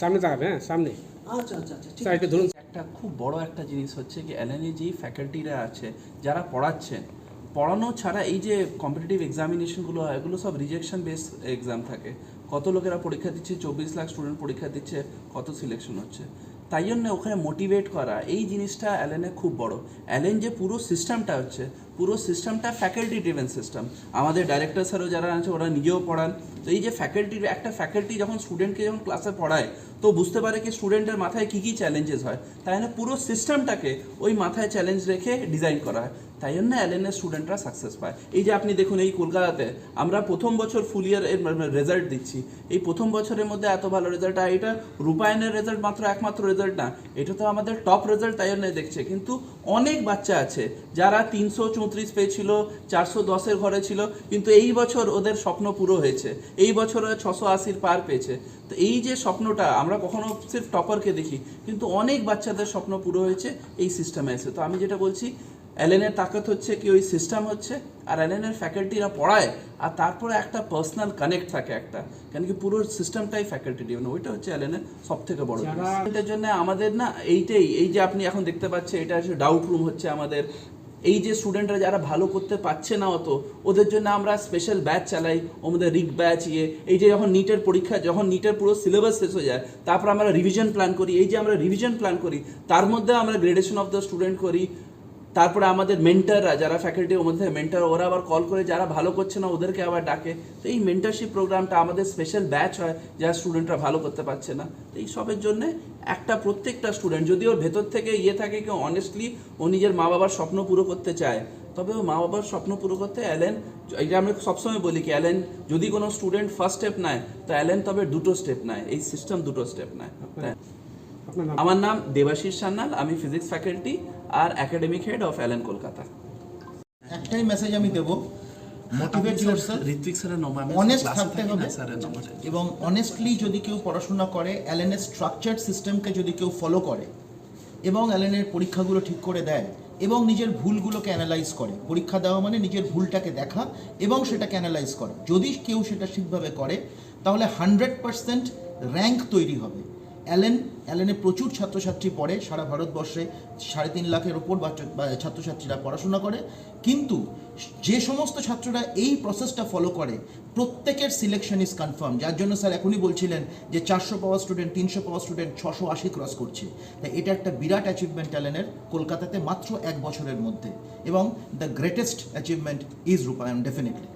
সামনে তাকাবে হ্যাঁ সামনে। আচ্ছা আচ্ছা আচ্ছা একটু ধরুন। একটা খুব বড় একটা জিনিস হচ্ছে কি এলএনএ যেই ফ্যাকাল্টিরা আছে যারা পড়াচ্ছেন পড়ানো ছাড়া এই যে কম্পিটিটিভ এক্সামিনেশনগুলো হয় এগুলো সব রিজেকশন বেস এক্সাম থাকে। কত লোকেরা পরীক্ষা দিচ্ছে চব্বিশ লাখ স্টুডেন্ট পরীক্ষা দিচ্ছে কত সিলেকশন হচ্ছে। তাই জন্য ওখানে মোটিভেট করা এই জিনিসটা অ্যালেনে খুব বড়। অ্যালেন যে পুরো সিস্টেমটা হচ্ছে পুরো সিস্টেমটা ফ্যাকাল্টি ড্রিভেন সিস্টেম আমাদের ডাইরেক্টর স্যারও যারা আছে, ওরা নিজেও পড়ান। তো এই যে ফ্যাকাল্টির একটা ফ্যাকাল্টি যখন স্টুডেন্টকে যখন ক্লাসে পড়ায়, তো বুঝতে পারে কি স্টুডেন্টের মাথায় কী কী চ্যালেঞ্জেস হয়। তাই জন্য পুরো সিস্টেমটাকে ওই মাথায় চ্যালেঞ্জ রেখে ডিজাইন করা হয়। তাই জন্য অ্যালেনের স্টুডেন্টরা সাকসেস পায়। এই যে আপনি দেখুন, এই কলকাতাতে আমরা প্রথম বছর ফুল ইয়ার এর রেজাল্ট দিচ্ছি। এই প্রথম বছরের মধ্যে এত ভালো রেজাল্ট আর এটা রূপায়ণের রেজাল্ট মাত্র একমাত্র রেজাল্ট না। এটা তো আমাদের টপ রেজাল্ট তাই জন্য দেখছে। কিন্তু অনেক বাচ্চা আছে যারা তিনশো চৌত্রিশ পেয়েছিল চারশো দশের ঘরে ছিল কিন্তু এই বছর ওদের স্বপ্ন পুরো হয়েছে। এই বছর ছশো আশির পার পেয়েছে। তো এই যে স্বপ্নটা আমরা কখনো সির্ফ টপারকে দেখি কিন্তু অনেক বাচ্চাদের স্বপ্ন পুরো হয়েছে এই সিস্টেমে এসে। তো আমি যেটা বলছি এলএনের তাকাত হচ্ছে কি ওই সিস্টেম হচ্ছে আর এলএনের ফ্যাকাল্টিরা পড়ায় আর তারপরে একটা পার্সোনাল কানেক্ট থাকে একটা কেন কি পুরো সিস্টেমটাই ফ্যাকাল্টি ডিভেন ওইটা হচ্ছে এলএনের সব থেকে বড় এটার জন্য আমাদের না এইটাই এই যে আপনি এখন দেখতে পাচ্ছেন এটা হচ্ছে ডাউট রুম হচ্ছে আমাদের। এই যে স্টুডেন্টরা যারা ভালো করতে পারছে না অত, ওদের জন্য আমরা স্পেশাল ব্যাচ চালাই, ওদের রিক ব্যাচ ইয়ে এই যে যখন নিটের পরীক্ষা, যখন নিটের পুরো সিলেবাস শেষ হয়ে যায়, তারপর আমরা রিভিশন প্ল্যান করি, এই যে আমরা রিভিশন প্ল্যান করি, তার মধ্যে আমরা গ্রেডেশন অফ দ্য স্টুডেন্ট করি তারপরে আমাদের মেন্টাররা যারা ফ্যাকাল্টি ওর মধ্যে মেন্টার ওরা আবার কল করে যারা ভালো করছে না, ওদেরকে আবার ডাকে। তো এই মেন্টারশিপ প্রোগ্রামটা আমাদের স্পেশাল ব্যাচ হয়, যারা স্টুডেন্টরা ভালো করতে পারছে না। তো এই সবের জন্য একটা প্রত্যেকটা স্টুডেন্ট যদি ওর ভেতর থেকে ইয়ে থাকে কেউ অনেস্টলি ও নিজের মা বাবার স্বপ্ন পুরো করতে চায়, তবে ও মা বাবার স্বপ্ন পুরো করতে অ্যালেন এটা আমরা সবসময় বলি কি, অ্যালেন যদি কোনো স্টুডেন্ট ফার্স্ট স্টেপ নেয়, তো অ্যালেন তবে দুটো স্টেপ নেয়, এই সিস্টেম দুটো স্টেপ নেয়। আমার নাম দেবাশিস সান্যাল আমি physics faculty R academic head of Allen Kolkata. একটাই মেসেজ আমি দেব। মোটিভেট ইয়োরসেলফ ঋত্বিক স্যারের নম্বর অনেস্ট থাকতে হবে। এবং অনেস্টলি যদি কেউ পড়াশোনা করে অ্যালেনের স্ট্রাকচার সিস্টেমকে যদি কেউ ফলো করে এবং অ্যালেনের পরীক্ষাগুলো ঠিক করে দেয় এবং নিজের ভুলগুলোকে অ্যানালাইজ করে পরীক্ষা দেওয়া মানে নিজের ভুলটাকে দেখা এবং সেটাকে অ্যানালাইজ করা। যদি কেউ সেটা ঠিকভাবে করে তাহলে হান্ড্রেড পার্সেন্ট র্যাঙ্ক তৈরি হবে। অ্যালেন, অ্যালেনে প্রচুর ছাত্রছাত্রী পড়ে, সারা ভারতবর্ষে সাড়ে তিন লাখের ওপর ছাত্রছাত্রীরা পড়াশোনা করে। কিন্তু যে সমস্ত ছাত্ররা এই প্রসেসটা ফলো করে, প্রত্যেকের সিলেকশন ইজ কনফার্ম যার জন্য স্যার এখনই বলছিলেন যে চারশো পাওয়া স্টুডেন্ট তিনশো পাওয়া স্টুডেন্ট ছশো আশি ক্রস করছে। তাই এটা একটা বিরাট অ্যাচিভমেন্ট অ্যালেনের কলকাতাতে মাত্র এক বছরের মধ্যে। এবং দ্য গ্রেটেস্ট অ্যাচিভমেন্ট ইজ রূপায়ণ ডেফিনেটলি